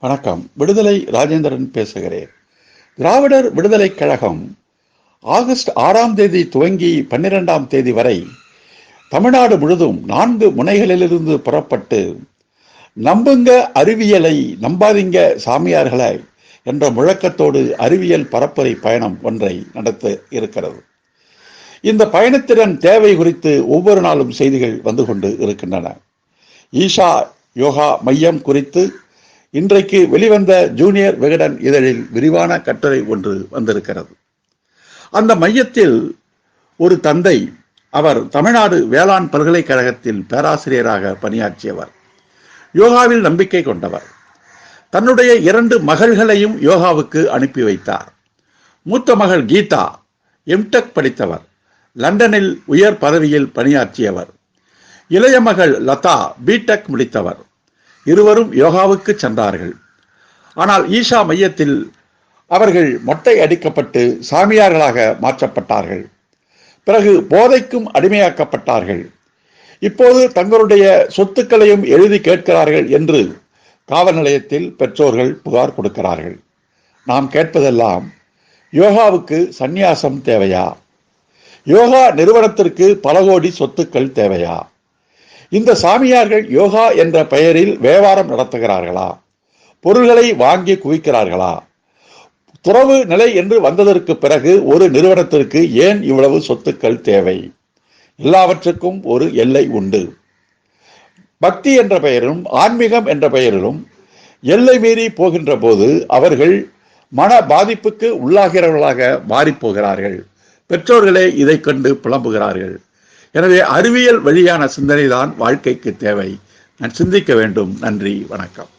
வணக்கம். விடுதலை ராஜேந்திரன் பேசுகிறேன். திராவிடர் விடுதலை கழகம் ஆகஸ்ட் ஆறாம் தேதி துவங்கி பன்னிரெண்டாம் தேதி வரை தமிழ்நாடு முழுதும் நான்கு முனைகளிலிருந்து புறப்பட்டு நம்புங்க அறிவியலை நம்பாதீங்க சாமியார்களை என்ற முழக்கத்தோடு அறிவியல் பரப்புரை பயணம் ஒன்றை நடத்த இருக்கிறது. இந்த பயணத்திறன் தேவை குறித்து ஒவ்வொரு நாளும் செய்திகள் வந்து கொண்டு இருக்கின்றன. ஈஷா யோகா மையம் குறித்து இன்றைக்கு வெளிவந்த ஜூனியர் விகடன் இதழில் விரிவான கட்டுரை ஒன்று வந்திருக்கிறது. அந்த மையத்தில் ஒரு தந்தை அவர் தமிழ்நாடு வேளாண் பல்கலைக்கழகத்தில் பேராசிரியராக பணியாற்றியவர். யோகாவில் நம்பிக்கை கொண்டவர். தன்னுடைய இரண்டு மகள்களையும் யோகாவுக்கு அனுப்பி வைத்தார். மூத்த மகள் கீதா எம்டெக் படித்தவர். லண்டனில் உயர் பதவியில் பணியாற்றியவர். இளைய மகள் லதா பிடெக் முடித்தவர். இருவரும் யோகாவுக்கு சென்றார்கள். ஆனால் ஈஷா மையத்தில் அவர்கள் மொட்டை அடிக்கப்பட்டு சாமியார்களாக மாற்றப்பட்டார்கள். பிறகு போதைக்கும் அடிமையாக்கப்பட்டார்கள். இப்போது தங்களுடைய சொத்துக்களையும் எழுதி கேட்கிறார்கள் என்று காவல் நிலையத்தில் பெற்றோர்கள் புகார் கொடுக்கிறார்கள். நாம் கேட்பதெல்லாம் யோகாவுக்கு சந்நியாசம் தேவையா? யோகா நிறுவனத்திற்கு பல கோடி சொத்துக்கள் தேவையா? இந்த சாமியார்கள் யோகா என்ற பெயரில் வியாபாரம் நடத்துகிறார்களா? பொருள்களை வாங்கி குவிக்கிறார்களா? துறவு நிலை என்று வந்ததற்கு பிறகு ஒரு நிறுவனத்திற்கு ஏன் இவ்வளவு சொத்துக்கள் தேவை? எல்லாவற்றுக்கும் ஒரு எல்லை உண்டு. பக்தி என்ற பெயரிலும் ஆன்மீகம் என்ற பெயரிலும் எல்லை மீறி போகின்ற போது அவர்கள் மன பாதிப்புக்கு உள்ளாகிறவர்களாக மாறிப்போகிறார்கள் பெற்றோர்களே இதை கண்டு புலம்புகிறார்கள். எனவே அறிவியல் வழியான சிந்தனை தான் வாழ்க்கைக்கு தேவை. நான் சிந்திக்க வேண்டும். நன்றி. வணக்கம்.